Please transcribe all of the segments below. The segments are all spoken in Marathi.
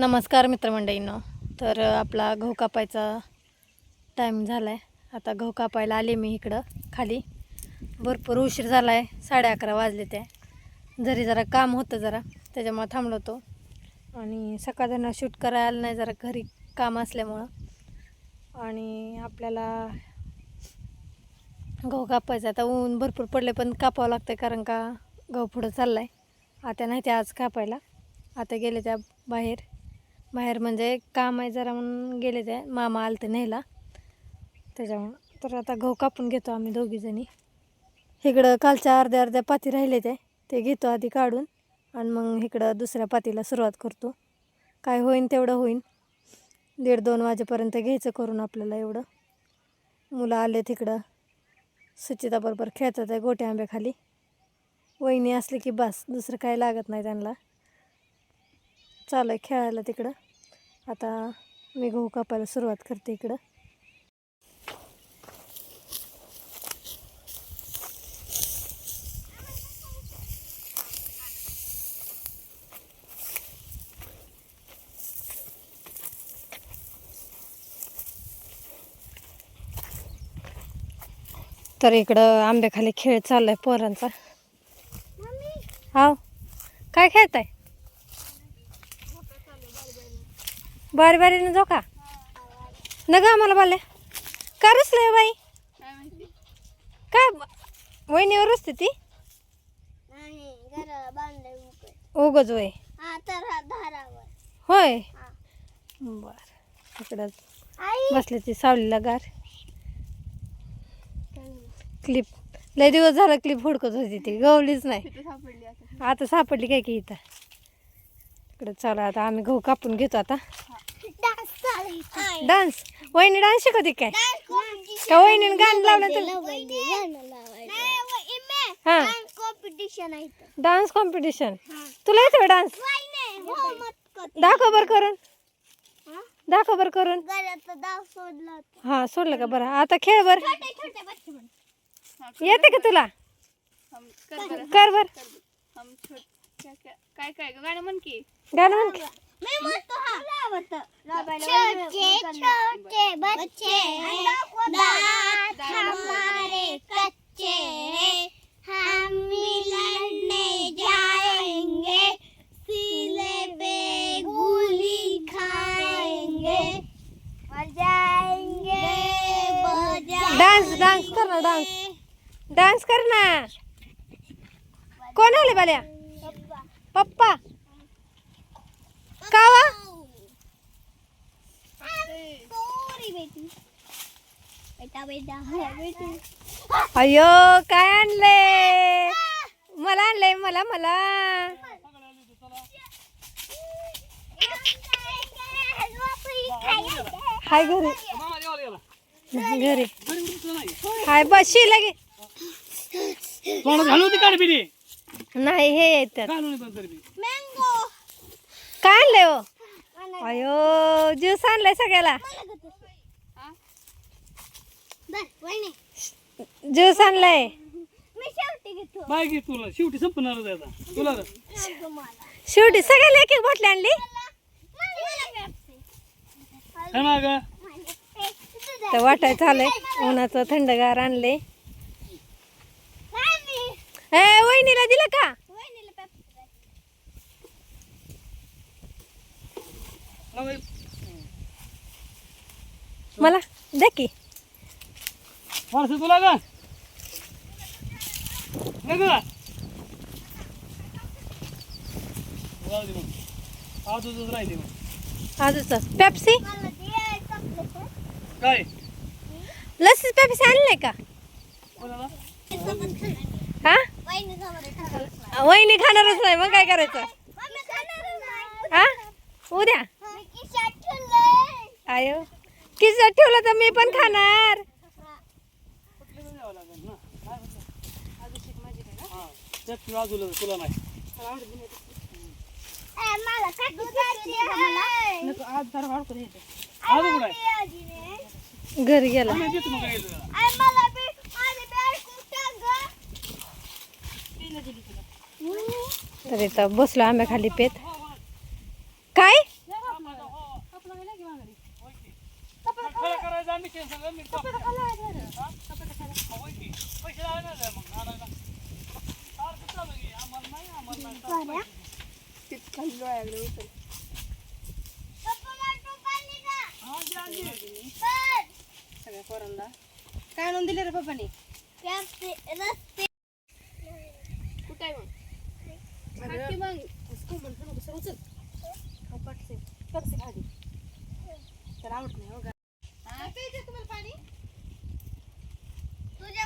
नमस्कार मित्रमंडळींनो. तर आपला गहू कापायचा टाईम झाला आहे आता गहू कापायला आले मी इकडं खाली. भरपूर उशीर झाला आहे साडे अकरा वाजले ते. जरी जरा काम होतं जरा त्याच्यामुळं थांबलो होतो. आणि सकाळच्यानं शूट करायला नाही जरा घरी काम असल्यामुळं. आणि आपल्याला गहू कापायचा आता ऊन भरपूर पडले पण कापावं लागतं कारण का गहू पुढं चालला आहे आता नाही ते आज कापायला. आता गेले त्या बाहेर. बाहेर म्हणजे काम आहे जरा म्हणून गेले ते. मामा आले न्यायला. त्याच्यामुळं. तर आता गहू कापून घेतो आम्ही दोघीजणी इकडं कालच्या अर्ध्या अर्ध्या पाती राहिले ते. ते घेतो आधी काढून आणि मग इकडं दुसऱ्या पातीला सुरुवात करतो. काय होईन तेवढं होईन. दीड दोन वाजेपर्यंत घ्यायचं करून आपल्याला एवढं. मुलं आले तिकडं. सुचिताबरोबर खेळतात आहे गोट्या आंब्याखाली. वहिनी असली की बस दुसरं काय लागत नाही त्यांना. चालू आहे खेळायला तिकडं. आता मी गहू कापायला सुरुवात करते इकडं. तर इकडं आंब्याखाली खेळ चालू आहे पोरांचा हाव. काय खेळताय? बारी बारीनं जाऊ का? न ग आम्हाला बाल्या का रुसलंय बाई? काय वहिनीवर रुसते ती? उगच वय. होय? हा. बर. इकडं बसले ती सावलीला गार. क्लिप. लय दिवस झाला क्लिप हुडकत होती ती. गवलीच नाही. आता. सापडली काय की इथं? इकडं चला आता आम्ही गहू कापून घेतो आता. डान्स वहिनी डान्स शिकवते काय का वहिनीनं गाणं लावलं तर हा डान्स कॉम्पिटिशन. तुला येतो डान्स वहिनी, मत कर. दाखव बरं करून हा? दाखव बरं करून. हा सोडलं का बरं आता खेळ बर. येते का तुला कर बर काय काय गाणं म्हण की गाणं म्हण. छोटे छोटे बच्चे दांत हमारे कच्चे हम लड़ने जाएंगे। सीले पे गोली खाएंगे। बजाएंगे बजाएंगे डान्स डान्स कर ना डान्स डान्स कर ना कोण आले बाल्या? पप्पा। का वा सॉरी बेटी बेटा बेटा बेटी अयो काय आणले मला आणलंय मला मला. हाय घरी. घरी. हाय बस शी लगे. तोंडात घालू होती काढ बिडी नाही हे येतात घालून पण तरी बी. मँगो काय आणलंय हो? अयो ज्यूस आणलाय सगळ्याला. ज्यूस आणलाय. मी शेवटी बाय घे तुला. शेवटी आहे आता तुला सगळ्याला एक एक बाटली आणली. है ना ग. तर वाटाय चालय उन्हाचं थंडगार आणले नाही मी. ए वहिनीला दिलं का वहिनीला पेप्सी द्या. नवं- मला? द्या की. माणसं तुला ग दे आजूच राहिले मग. आजच. पेप्सी दे. काय? लस्सी पेप्सी आणले का. हा. वहिनी खाणारच नाही मग काय करायचं. हा? उद्या. आयो. किस ठेवलं तर मी पण खाणार. तुला नाही घरी गेला. तरी तर इथं बसलो आंब्याखाली पेत. काय? करायचं आम्ही टेन्शन मी पैसे लावायला मग. आणायला सारखं चालू की आम्हाला नाही आम्हाला नाही तितकाही लोळ्याकडे उचल काय आणून दिले रे पप्पाने कुठं आहे मग मग उचल खाऊ पाठसे करते खाली तर आवडत नाही हो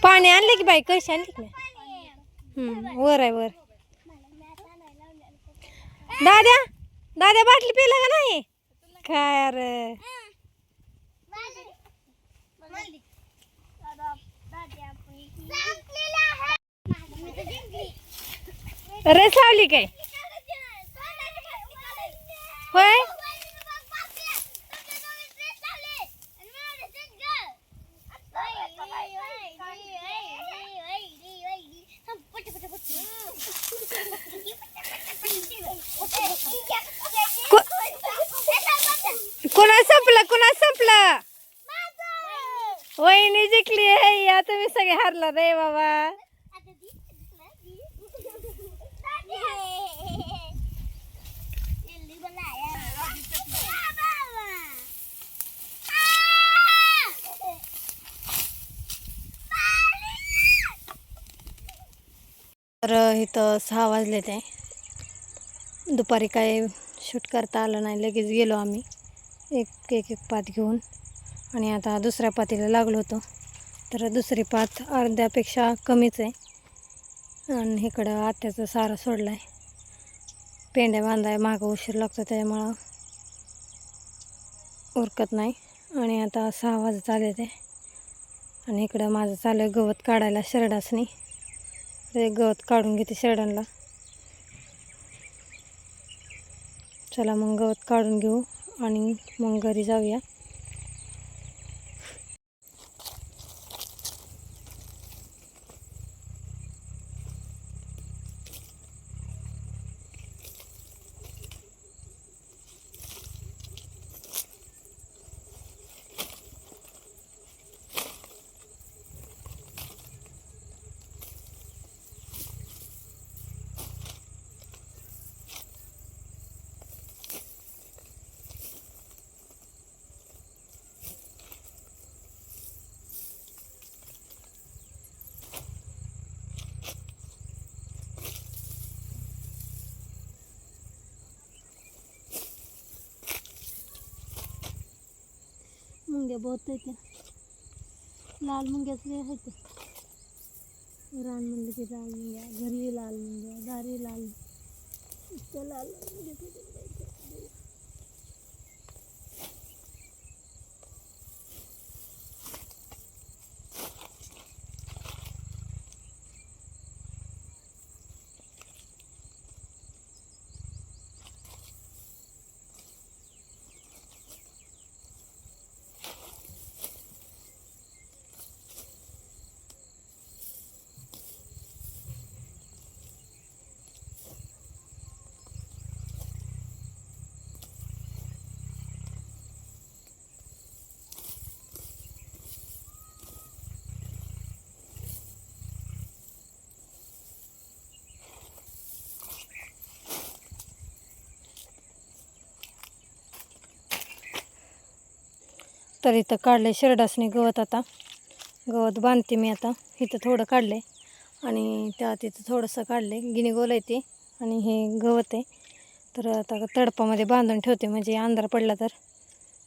पाणी आणलं की बाई? कशी आणली की वर आहे वर. दाद्या दाद्या बाटली पिला का नाही? काय अरे? रस लावली काय? तर इथं सहा वाजले ते. दुपारी काय शूट करता आलं नाही लगेच गेलो आम्ही. एक एक एक पात घेऊन. आणि आता दुसऱ्या पातीला लागलो होतो. तर दुसरी पात अर्ध्यापेक्षा कमीच आहे. आणि इकडं आत्याचं सारा सोडला आहे पेंड्या बांधाय मागं उशीर लागतो त्याच्यामुळं उरकत नाही. आणि आता सहा वाजत आले ते. आणि इकडं माझं चालू आहे गवत काढायला शेरडासनी. ते गवत काढून घेते शेरडांना. चला मग गवत काढून घेऊ आणि मग घरी जाऊया. मुंग्या बहुत आहेत लाल मुंगे से आहेत रान म्हणलं की लाल मुंग्या घरी लाल मुंग्या दारी लाल इतक्या लाल मुंग्या तर इथं काढलं आहे शेरडासनी गवत आता. गवत बांधते मी आता. इथं थोडं काढलं आहे आणि त्यात इथं थोडंसं काढलं आहे गिनी गोल आहे ते. आणि हे गवत आहे. तर आता तडपामध्ये बांधून ठेवते. म्हणजे अंधार पडला तर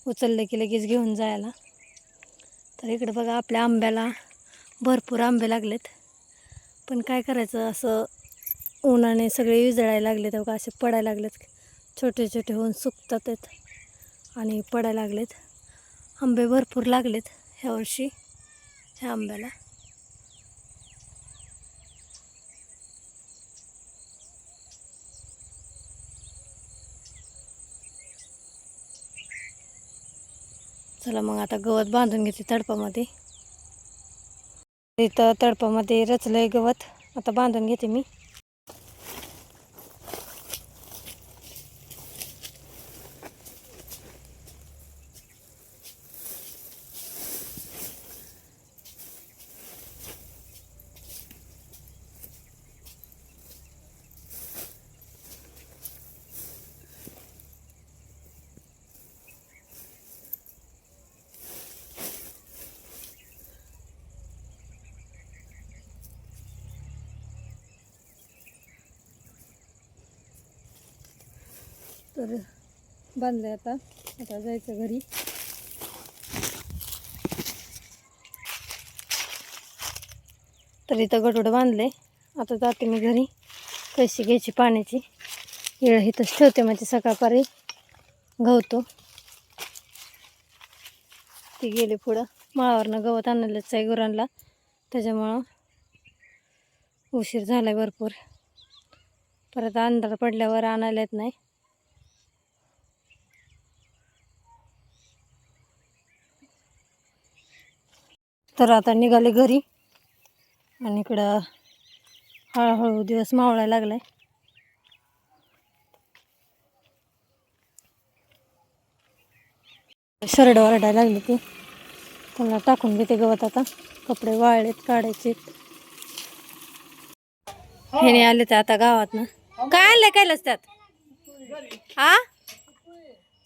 उचललं की लगेच घेऊन जायला. तर इकडं बघा आपल्या आंब्याला भरपूर आंबे लागलेत. पण काय करायचं? असं उन्हाने सगळे विजळायला लागले बघा असे पडायला लागलेत. छोटे छोटे होऊन सुकतात आहेत. आणि पडायला लागलेत. आंबे भरपूर लागलेत ह्या वर्षी ह्या आंब्याला. चला मग आता गवत बांधून घेते तडपामध्ये. इथं तडपामध्ये रचलंय गवत आता बांधून घेते मी. तर बांधलं आता. आता जायचं घरी. तर इथं गटोडं बांधले आता जाते मी घरी. कशी घ्यायची पाण्याची. येळ इथंच ठेवते माझी सकाळपारी गवतो. ती गेली पुढं. माळावरनं गवत आणलेलंच आहे गुरांना. त्याच्यामुळं उशीर झाला आहे भरपूर. परत अंधार पडल्यावर आणायला येत नाही. तर आता निघाले घरी. आणि इकडं हळूहळू दिवस मावळायला लागलाय. शरड वरडायला लागली ती. त्यांना टाकून घेते गवत आता. कपडे वाळलेत काढायचे हे आले तर आता गावात ना काय आणलंय काय त्यात? आ?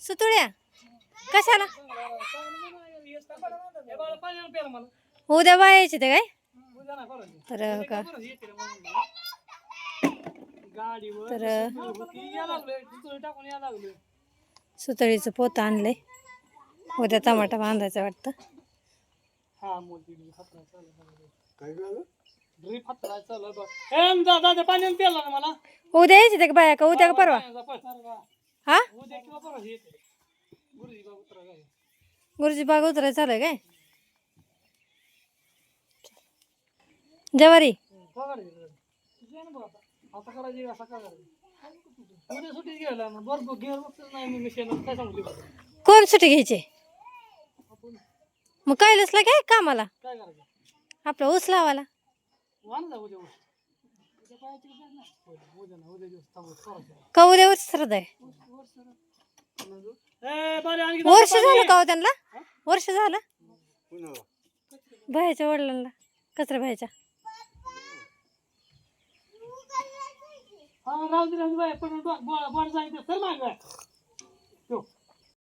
सुतुळ्या? कशाला? हे उद्या बायायचे ते काय. तर का? मला. गाडीवर तर सुतळीचं पोतं आणलंय. उद्या टमाटा बांधायचं वाटतं. हा उद्या यायचे ते का बाया? का उद्या का परवा. हा? गुरुजी बाग उतरायचं चालू आहे काय जवारी पगार दे जरा. तुझ्या ना बघ आता आता करायची असं काय करायचं उद्या सुट्टी घ्यायला ना बरोबर घेर बघतच नाही मी मिशन काय सांगू जवारी. कोण सुट्टी घ्यायची? मग काय लसला काय कामाला. आपला ऊस लावाला का उद्या श्रद्धा आहे? वर्ष झालं का हो त्यांना? वर्ष झालं? भायच्या वडिलांना कचरा भायच्या हा राहू दे राहू दे बाय पण बोर्ड जायचं सर मागं.